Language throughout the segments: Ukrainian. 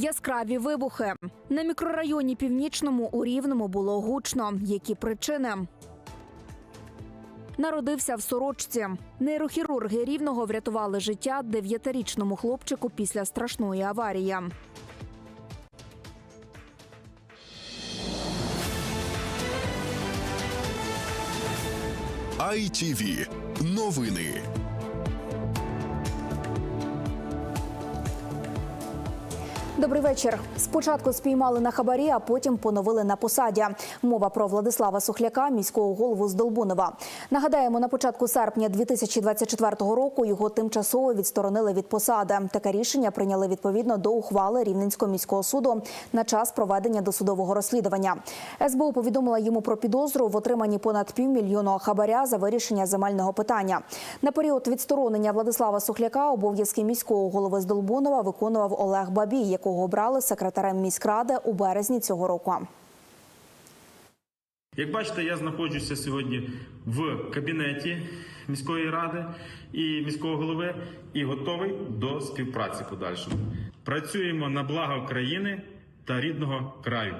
Яскраві вибухи на мікрорайоні Північному у Рівному було гучно. Які причини? Народився в сорочці. Нейрохірурги рівного врятували життя дев'ятирічному хлопчику після страшної аварії. ITV. Новини. Добрий вечір. Спочатку спіймали на хабарі, а потім поновили на посаді. Мова про Владислава Сухляка, міського голову з Долбунова. Нагадаємо, на початку серпня 2024 року його тимчасово відсторонили від посади. Таке рішення прийняли відповідно до ухвали Рівненського міського суду на час проведення досудового розслідування. СБУ повідомила йому про підозру в отриманні понад півмільйонного хабаря за вирішення земельного питання. На період відсторонення Владислава Сухляка обов'язки міського голови з Долбунова виконував Олег Бабій, якого обрали секретарем міськради у березні цього року. Як бачите, я знаходжуся сьогодні в кабінеті міської ради і міського голови і готовий до співпраці подальшому. Працюємо на благо країни та рідного краю.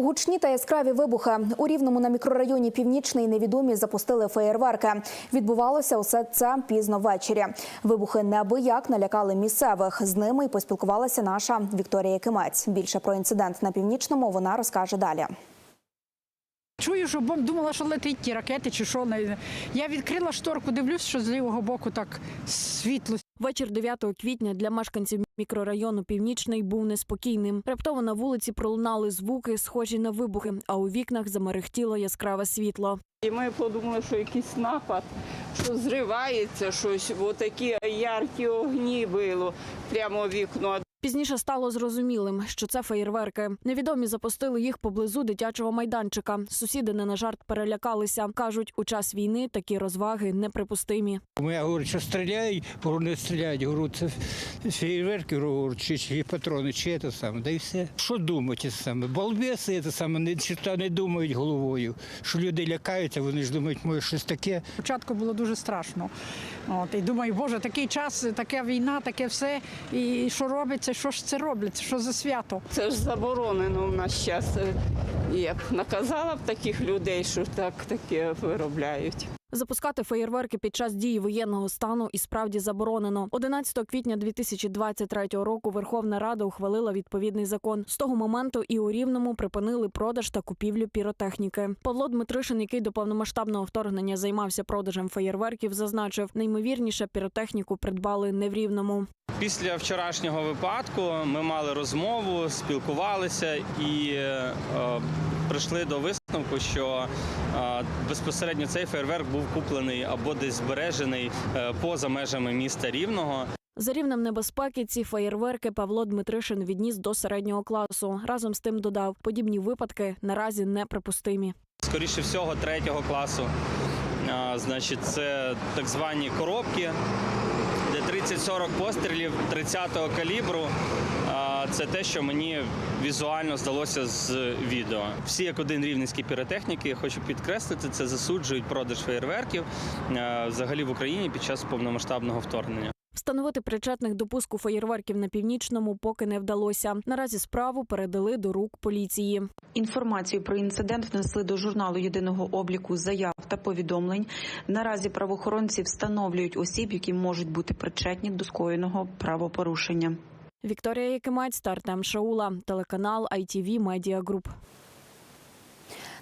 Гучні та яскраві вибухи у рівному на мікрорайоні Північний невідомі запустили феєрверки. Відбувалося усе це пізно ввечері. Вибухи неабияк налякали місцевих. З ними й поспілкувалася наша Вікторія Кимець. Більше про інцидент на північному вона розкаже далі. Чую, що бомб думала, що летить ті ракети чи що. Я відкрила шторку, дивлюсь, що з лівого боку так світло Вечір 9 квітня для мешканців мікрорайону Північний був неспокійним. Раптово на вулиці пролунали звуки, схожі на вибухи, а у вікнах замерехтіло яскраве світло. І ми подумали, що якийсь напад, що зривається щось, бо такі яркі огні було прямо в вікно. Пізніше стало зрозумілим, що це феєрверки. Невідомі запустили їх поблизу дитячого майданчика. Сусіди не на жарт перелякалися. кажуть, у час війни такі розваги неприпустимі. Я говорю, що стріляють, говорю, не стріляють. Говорю, це фейерверки, говорю, чи, чи патрони, чи це саме. Да і все. Що думати саме? Балбеси це саме не, чита не думають головою. Що люди лякаються, вони ж думають, може щось таке. Спочатку було дуже страшно. От, і думаю, боже, такий час, така війна, таке все. І що робиться, що ж це роблять? що за свято? Це ж заборонено в нас зараз. Я б наказала б таких людей, що так таке виробляють. Запускати феєрверки під час дії воєнного стану і справді заборонено. 11 квітня 2023 року Верховна Рада ухвалила відповідний закон. З того моменту і у Рівному припинили продаж та купівлю піротехніки. Павло Дмитришин, який до повномасштабного вторгнення займався продажем феєрверків, зазначив, наймовірніше піротехніку придбали не в Рівному. Після вчорашнього випадку ми мали розмову, спілкувалися і е, прийшли до висновку, що е, безпосередньо цей фейерверк був куплений або десь збережений е, поза межами міста Рівного. За рівнем небезпеки ці феєрверки Павло Дмитришин відніс до середнього класу. Разом з тим додав, подібні випадки наразі неприпустимі. Скоріше всього, третього класу. Е, Значить, це так звані коробки, де 30-40 пострілів 30-го калібру. Це те, що мені візуально здалося з відео. Всі як один рівненські піротехніки, я хочу підкреслити, це засуджують продаж феєрверків взагалі в Україні під час повномасштабного вторгнення. Встановити причетних до пуску феєрверків на північному поки не вдалося. Наразі справу передали до рук поліції. Інформацію про інцидент внесли до журналу єдиного обліку заяв та повідомлень. Наразі правоохоронці встановлюють осіб, які можуть бути причетні до скоєного правопорушення. Вікторія Якимець Артем Шаула, телеканал ITV Media Group.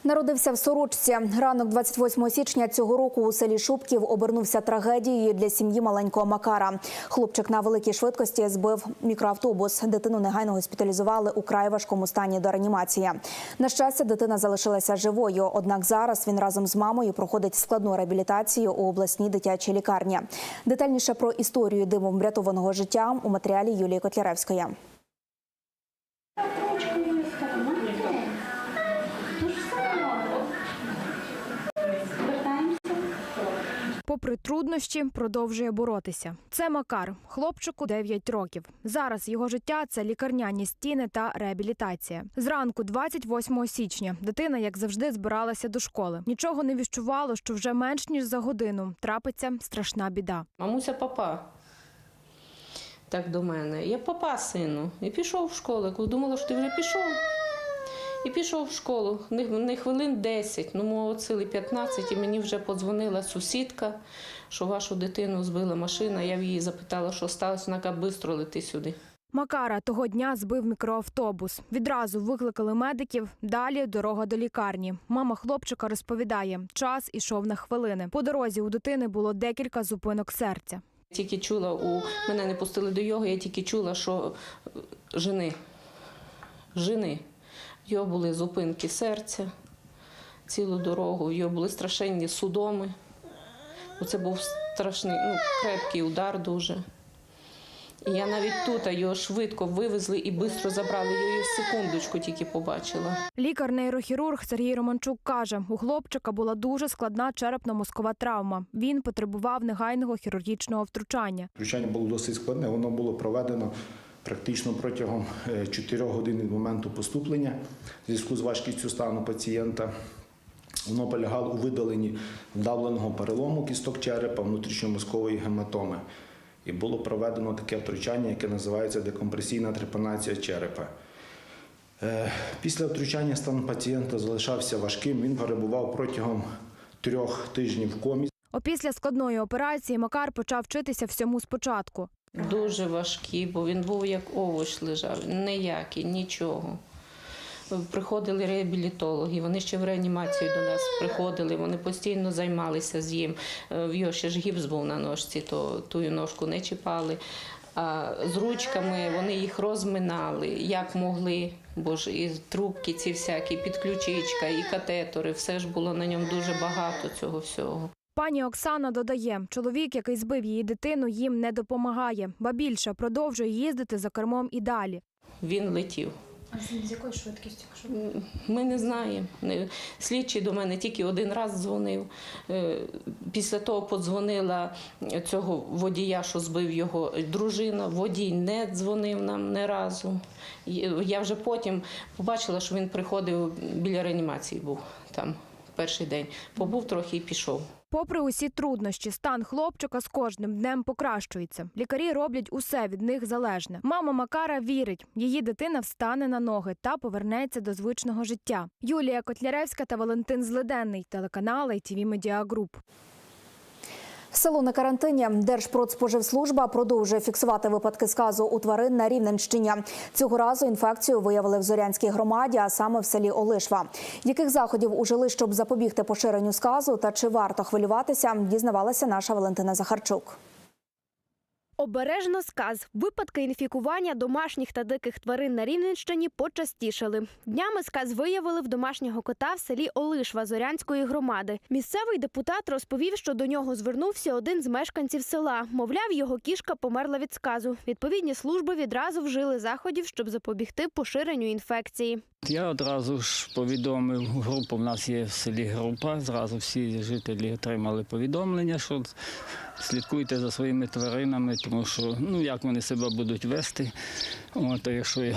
Народився в сорочці. Ранок 28 січня цього року у селі Шубків обернувся трагедією для сім'ї маленького Макара. Хлопчик на великій швидкості збив мікроавтобус. Дитину негайно госпіталізували у край важкому стані до реанімації. На щастя, дитина залишилася живою. Однак зараз він разом з мамою проходить складну реабілітацію у обласній дитячій лікарні. Детальніше про історію димом врятованого життя у матеріалі Юлії Котляревської. Попри труднощі, продовжує боротися. Це Макар, хлопчику 9 років. Зараз його життя це лікарняні стіни та реабілітація. Зранку, 28 січня, дитина, як завжди, збиралася до школи. Нічого не віщувало, що вже менш ніж за годину трапиться страшна біда. Мамуся папа. Так до мене. Я папа, сину. І пішов в школу. Думала, що ти вже пішов. І пішов в школу. Не, не хвилин 10, ну мого цілий 15, і мені вже подзвонила сусідка, що вашу дитину збила машина. Я в її запитала, що сталося. Вона каже, швидко лети сюди. Макара того дня збив мікроавтобус. Відразу викликали медиків. Далі дорога до лікарні. Мама хлопчика розповідає, час ішов на хвилини. По дорозі у дитини було декілька зупинок серця. Тільки чула, у мене не пустили до його, я тільки чула, що е, жени. Жени. В його були зупинки серця цілу дорогу, в його були страшенні судоми. Це був страшний, ну, крепкий удар дуже. І я навіть тут його швидко вивезли і швидко забрали. Я її в секундочку тільки побачила. Лікар-нейрохірург Сергій Романчук каже, у хлопчика була дуже складна черепно-мозкова травма. Він потребував негайного хірургічного втручання. Втручання було досить складне, воно було проведено практично протягом 4 годин від моменту поступлення в зв'язку з важкістю стану пацієнта. Воно полягало у видаленні вдавленого перелому кісток черепа, внутрішньомозкової гематоми. І було проведено таке втручання, яке називається декомпресійна трепанація черепа. Е, Після втручання стан пацієнта залишався важким. Він перебував протягом трьох тижнів в комі. Опісля складної операції Макар почав вчитися всьому спочатку. Дуже важкі, бо він був як овоч лежав, ніякий, нічого. Приходили реабілітологи, вони ще в реанімацію до нас приходили, вони постійно займалися з їм. Е, В його ще ж гіпс був на ножці, то тую ножку не чіпали. А з ручками вони їх розминали, як могли, бо ж і трубки ці всякі, підключичка, і катетори, все ж було на ньому дуже багато цього всього. Пані Оксана додає, чоловік, який збив її дитину, їм не допомагає, ба більше продовжує їздити за кермом і далі. Він летів. А з якою швидкістю? Ми не знаємо. Слідчий до мене тільки один раз дзвонив. Е, Після того подзвонила цього водія, що збив його дружина. Водій не дзвонив нам ні разу. Я вже потім побачила, що він приходив біля реанімації, був там перший день. Побув трохи і пішов. Попри усі труднощі, стан хлопчика з кожним днем покращується. Лікарі роблять усе від них залежне. Мама Макара вірить, її дитина встане на ноги та повернеться до звичного життя. Юлія Котляревська та Валентин Злиденний, телеканал ITV Media Group. Село на карантині Держпродспоживслужба продовжує фіксувати випадки сказу у тварин на Рівненщині. Цього разу інфекцію виявили в Зорянській громаді, а саме в селі Олишва. Яких заходів ужили, щоб запобігти поширенню сказу та чи варто хвилюватися, дізнавалася наша Валентина Захарчук. Обережно сказ. Випадки інфікування домашніх та диких тварин на Рівненщині почастішали. Днями сказ виявили в домашнього кота в селі Олишва Зорянської громади. Місцевий депутат розповів, що до нього звернувся один з мешканців села. Мовляв, його кішка померла від сказу. Відповідні служби відразу вжили заходів, щоб запобігти поширенню інфекції. Я одразу ж повідомив групу. У нас є в селі група. Зразу всі жителі отримали повідомлення, що слідкуйте за своїми тваринами, тому що ну як вони себе будуть вести. От, а якщо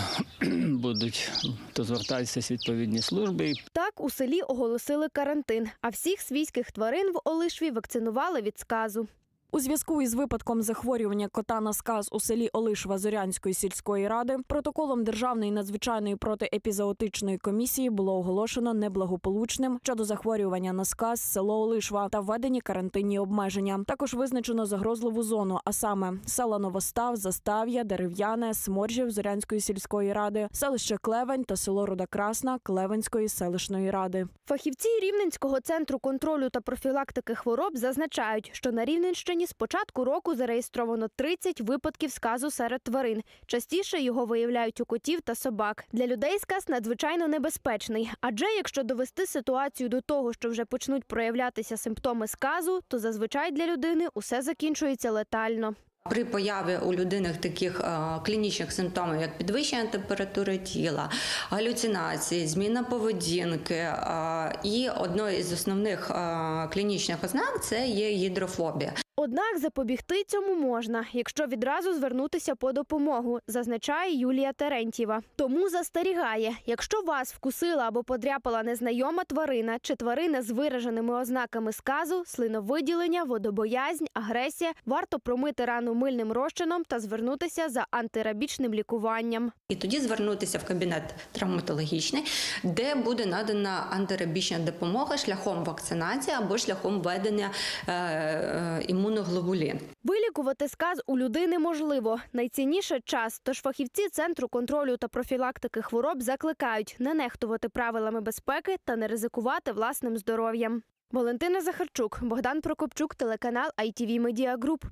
будуть, то звертаються відповідні служби. Так у селі оголосили карантин, а всіх свійських тварин в Олишві вакцинували від сказу. У зв'язку із випадком захворювання кота на сказ у селі Олишва Зорянської сільської ради протоколом Державної надзвичайної протиепізоотичної комісії було оголошено неблагополучним щодо захворювання на сказ село Олишва та введені карантинні обмеження. Також визначено загрозливу зону, а саме села Новостав, Застав'я, Дерев'яне, Сморжів Зорянської сільської ради, селище Клевень та село Рудакрасна Клевенської селищної ради. Фахівці Рівненського центру контролю та профілактики хвороб зазначають, що на Рівненщині з початку року зареєстровано 30 випадків сказу серед тварин. Частіше його виявляють у котів та собак. Для людей сказ надзвичайно небезпечний. Адже якщо довести ситуацію до того, що вже почнуть проявлятися симптоми сказу, то зазвичай для людини усе закінчується летально. При появі у людини таких е, клінічних симптомів, як підвищення температури тіла, галюцинації, зміна поведінки, е, і одною із основних е, клінічних ознак це є гідрофобія. Однак запобігти цьому можна, якщо відразу звернутися по допомогу, зазначає Юлія Терентьєва. Тому застерігає, якщо вас вкусила або подряпала незнайома тварина чи тварина з вираженими ознаками сказу, слиновиділення, водобоязнь, агресія, варто промити рану мильним розчином та звернутися за антирабічним лікуванням. І тоді звернутися в кабінет травматологічний, де буде надана антирабічна допомога шляхом вакцинації або шляхом введення е, е, імуноглобулін. Вилікувати сказ у людини можливо. Найцінніше час. Тож фахівці центру контролю та профілактики хвороб закликають не нехтувати правилами безпеки та не ризикувати власним здоров'ям. Валентина Захарчук, Богдан Прокопчук, телеканал ITV Media Group.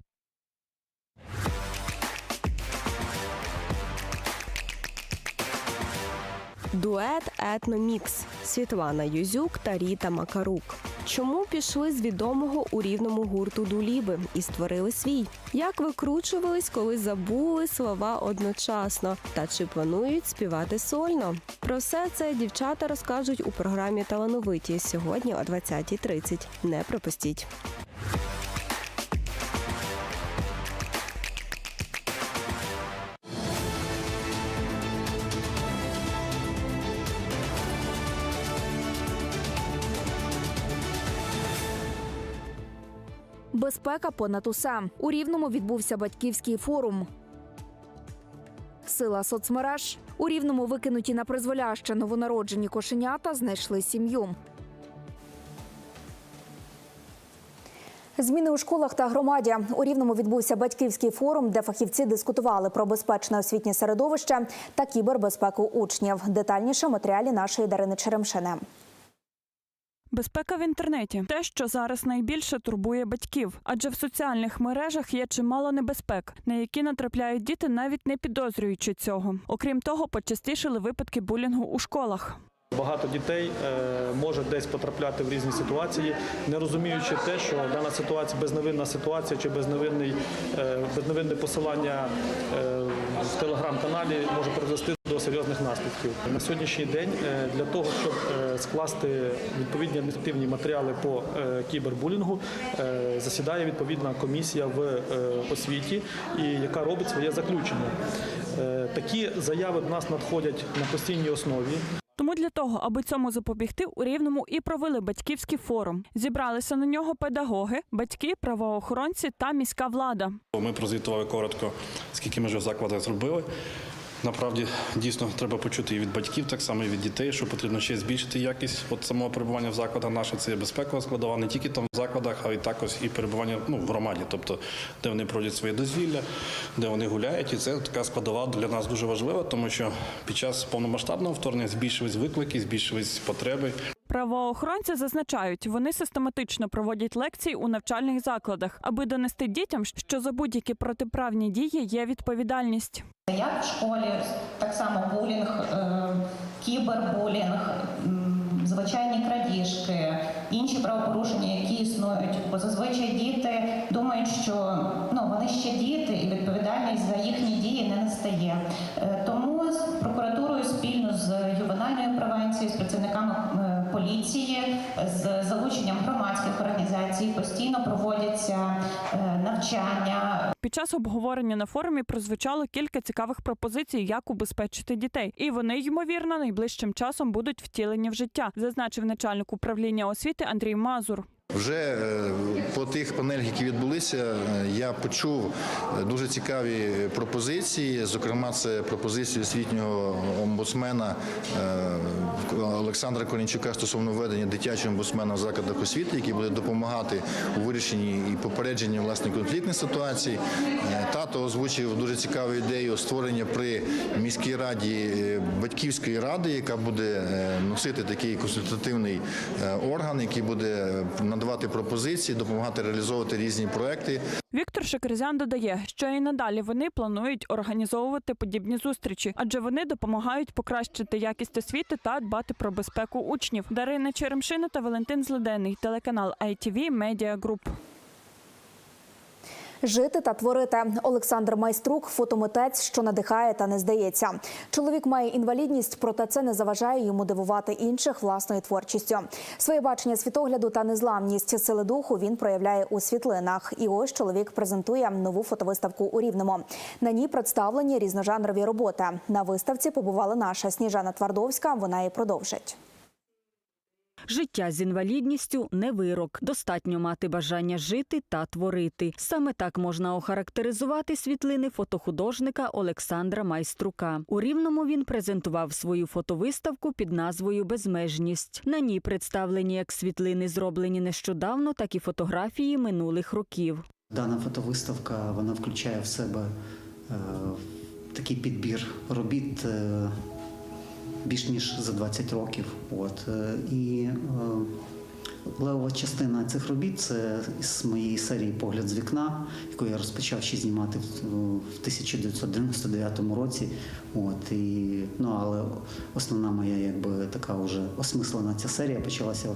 Дует Етномікс Світлана Юзюк та Ріта Макарук. Чому пішли з відомого у рівному гурту Дуліби і створили свій? Як викручувались, коли забули слова одночасно? Та чи планують співати сольно? Про все це дівчата розкажуть у програмі Талановиті сьогодні о 20.30. Не пропустіть. Безпека понад усе. У Рівному відбувся батьківський форум. Сила соцмереж. У Рівному викинуті на призволяще новонароджені кошенята знайшли сім'ю. Зміни у школах та громаді у рівному відбувся батьківський форум, де фахівці дискутували про безпечне освітнє середовище та кібербезпеку учнів. Детальніше матеріалі нашої Дарини Черемшини. Безпека в інтернеті те, що зараз найбільше турбує батьків, адже в соціальних мережах є чимало небезпек, на які натрапляють діти, навіть не підозрюючи цього. Окрім того, почастішили випадки булінгу у школах. Багато дітей е, може десь потрапляти в різні ситуації, не розуміючи те, що дана ситуація безневинна ситуація чи безневинний, е, безневинне посилання е, в телеграм-каналі може призвести до серйозних наслідків. На сьогоднішній день е, для того, щоб е, скласти відповідні адміністративні матеріали по е, кібербулінгу, засідає відповідна комісія в освіті, і яка робить своє заключення. Такі заяви до нас надходять на постійній основі. Тому для того, аби цьому запобігти, у рівному і провели батьківський форум. Зібралися на нього педагоги, батьки, правоохоронці та міська влада. Ми прозвітували коротко, скільки ми вже в закладах зробили. Направді дійсно треба почути і від батьків, так само і від дітей, що потрібно ще збільшити якість от самого перебування в закладах. Наше це безпекова складова, не тільки там в закладах, а й також і перебування ну, в громаді, тобто де вони проводять своє дозвілля, де вони гуляють. І це така складова для нас дуже важлива, тому що під час повномасштабного вторгнення збільшились виклики, збільшились потреби. Правоохоронці зазначають, вони систематично проводять лекції у навчальних закладах, аби донести дітям, що за будь-які протиправні дії є відповідальність. Як в школі так само булінг, е, кібербулінг, звичайні крадіжки, інші правопорушення, які існують. Бо зазвичай діти думають, що ну вони ще діти, і відповідальність за їхні дії не настає. Е, Тому з прокуратурою спільно з ювенальною превенцією, з працівниками е, поліції, з залученням громадських організацій постійно проводяться е, навчання. Під час обговорення на форумі прозвучало кілька цікавих пропозицій, як убезпечити дітей, і вони ймовірно найближчим часом будуть втілені в життя, зазначив начальник управління освіти Андрій Мазур. Вже е, по тих панелях, які відбулися, е, я почув е, дуже цікаві пропозиції. Зокрема, це пропозиції освітнього омбудсмена Олександра Корінчука стосовно введення дитячого омбудсмена в закладах освіти, який буде допомагати у вирішенні і попередженні власне конфліктних ситуацій. Тато озвучив дуже цікаву ідею створення при міській раді батьківської ради, яка буде носити такий консультативний орган, який буде надавати пропозиції, допомагати реалізовувати різні проекти. Віктор Шекерзян додає, що і надалі вони планують організовувати подібні зустрічі, адже вони допомагають покращити якість освіти та дбати про безпеку учнів. Дарина Черемшина та Валентин Злиденний, телеканал ITV Media Group. Жити та творити. Олександр Майструк фотомитець, що надихає та не здається. Чоловік має інвалідність, проте це не заважає йому дивувати інших власною творчістю. Своє бачення світогляду та незламність сили духу він проявляє у світлинах. І ось чоловік презентує нову фотовиставку у Рівному. На ній представлені різножанрові роботи. На виставці побувала наша Сніжана Твардовська. Вона і продовжить. Життя з інвалідністю не вирок. Достатньо мати бажання жити та творити. Саме так можна охарактеризувати світлини фотохудожника Олександра Майструка. У Рівному він презентував свою фотовиставку під назвою Безмежність. На ній представлені як світлини, зроблені нещодавно, так і фотографії минулих років. Дана фотовиставка вона включає в себе е, такий підбір робіт е, більш ніж за 20 років. От, е, і е, левова частина цих робіт це з моєї серії Погляд з вікна, яку я розпочав ще знімати в, в 1999 році. От, і, ну, але основна моя якби така вже осмислена ця серія почалася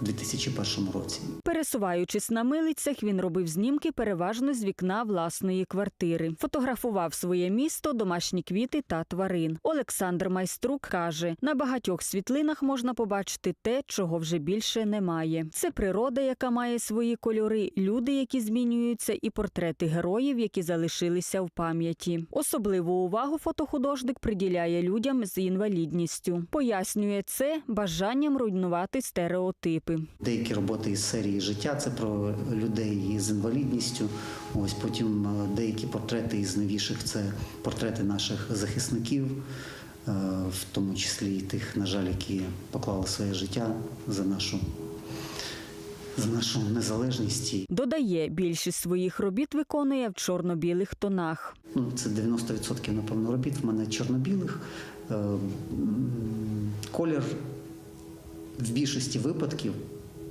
в 2001 році. Пересуваючись на милицях, він робив знімки переважно з вікна власної квартири. Фотографував своє місто, домашні квіти та тварин. Олександр Майструк каже: на багатьох світлинах можна побачити те, чого вже більше немає. Це природа, яка має свої кольори, люди, які змінюються, і портрети героїв, які залишилися в пам'яті. Особливу увагу фотохудожник приділяє людям з інвалідністю. Пояснює це бажанням руйнувати стереотипи. Деякі роботи із серії життя це про людей з інвалідністю. Ось потім е, деякі портрети із новіших це портрети наших захисників, е, в тому числі і тих, на жаль, які поклали своє життя за нашу, за нашу незалежність. Додає, більшість своїх робіт виконує в чорно-білих тонах. Ну, це 90% напевно робіт в мене чорно-білих. Е, Колір в більшості випадків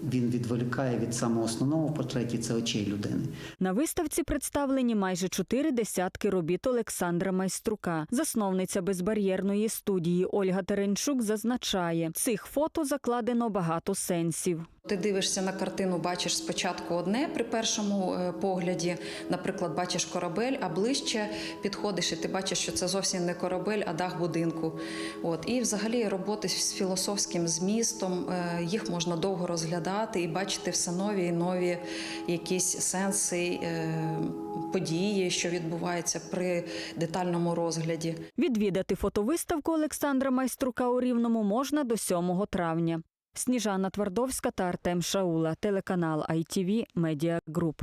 він відволікає від самого основного в портреті це очей людини. На виставці представлені майже чотири десятки робіт Олександра Майструка. Засновниця безбар'єрної студії Ольга Теренчук зазначає, цих фото закладено багато сенсів. Ти дивишся на картину, бачиш спочатку одне при першому е, погляді. Наприклад, бачиш корабель, а ближче підходиш, і ти бачиш, що це зовсім не корабель, а дах будинку. От і взагалі роботи з філософським змістом е, їх можна довго розглядати і бачити все нові і нові якісь сенси, е, події, що відбуваються при детальному розгляді. Відвідати фотовиставку Олександра Майструка у Рівному можна до 7 травня. Сніжана Твардовська та Артем Шаула, телеканал ITV Media Group.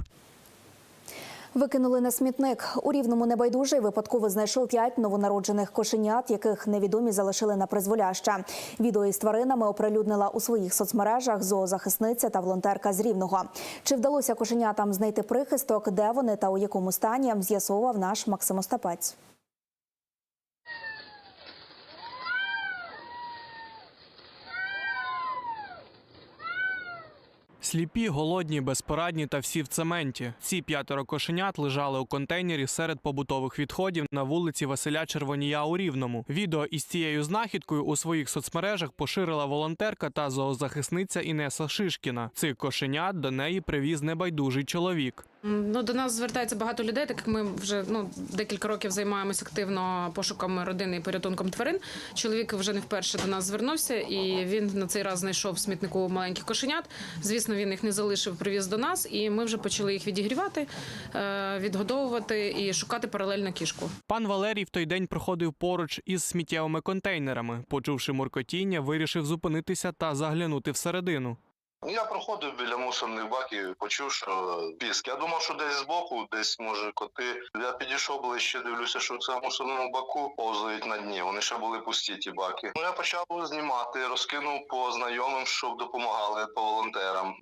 Викинули на смітник. У рівному небайдужий випадково знайшов п'ять новонароджених кошенят, яких невідомі залишили на призволяще. Відео із тваринами оприлюднила у своїх соцмережах зоозахисниця та волонтерка з Рівного. Чи вдалося кошенятам знайти прихисток, де вони та у якому стані, з'ясовував наш Максим Остапець. Сліпі, голодні, безпорадні та всі в цементі. Ці п'ятеро кошенят лежали у контейнері серед побутових відходів на вулиці Василя Червонія у Рівному. Відео із цією знахідкою у своїх соцмережах поширила волонтерка та зоозахисниця Інеса Шишкіна. Цих кошенят до неї привіз небайдужий чоловік. Ну, до нас звертається багато людей, так як ми вже ну декілька років займаємося активно пошуком родини і порятунком тварин. Чоловік вже не вперше до нас звернувся, і він на цей раз знайшов в смітнику маленьких кошенят. Звісно, він їх не залишив, привіз до нас, і ми вже почали їх відігрівати, е, відгодовувати і шукати паралельно кішку. Пан Валерій в той день проходив поруч із сміттєвими контейнерами. Почувши муркотіння, вирішив зупинитися та заглянути всередину. Я проходив біля мусорних баків, почув, що піск. Я думав, що десь збоку, десь може коти. Я підійшов ближче, дивлюся, що в мусорному баку повзають на дні. Вони ще були пусті ті баки. Ну я почав знімати, розкинув по знайомим, щоб допомагали по волонтерам.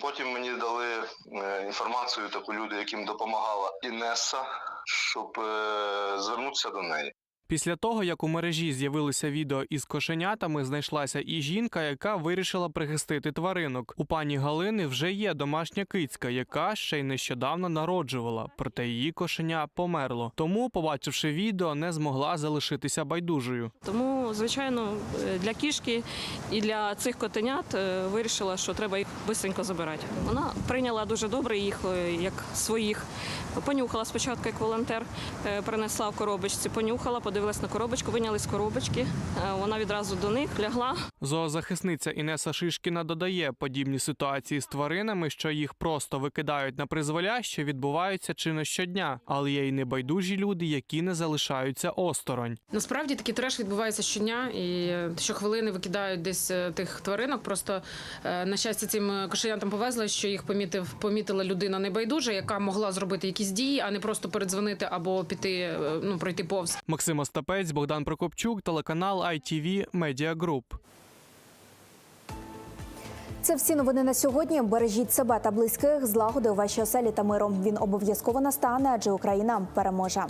Потім мені дали е, інформацію таку люди, яким допомагала Інеса, щоб е, звернутися до неї. Після того, як у мережі з'явилося відео із кошенятами, знайшлася і жінка, яка вирішила прихистити тваринок. У пані Галини вже є домашня кицька, яка ще й нещодавно народжувала, проте її кошеня померло. Тому, побачивши відео, не змогла залишитися байдужою. Тому, звичайно, е, для кішки і для цих котенят е, вирішила, що треба їх швидко забирати. Вона прийняла дуже добре їх е, як своїх. Понюхала спочатку як волонтер, принесла в коробочці, понюхала, подивилась на коробочку, виняли з коробочки. Е, Вона відразу до них лягла. Зоозахисниця Інеса Шишкіна додає, подібні ситуації з тваринами, що їх просто викидають на призволяще, відбуваються чи не щодня, але є й небайдужі люди, які не залишаються осторонь. Насправді такий треш відбувається щодня, і е, щохвилини викидають десь е, тих тваринок. Просто на щастя, цим кошенятам повезло, що їх помітив, помітила людина небайдужа, яка могла зробити якісь дії, а не просто передзвонити або піти, ну пройти повз. Максим Остапець, Богдан Прокопчук, телеканал ITV Media Group. Це всі новини на сьогодні. Бережіть себе та близьких, злагоди у вашій оселі та миром. Він обов'язково настане, адже Україна переможе.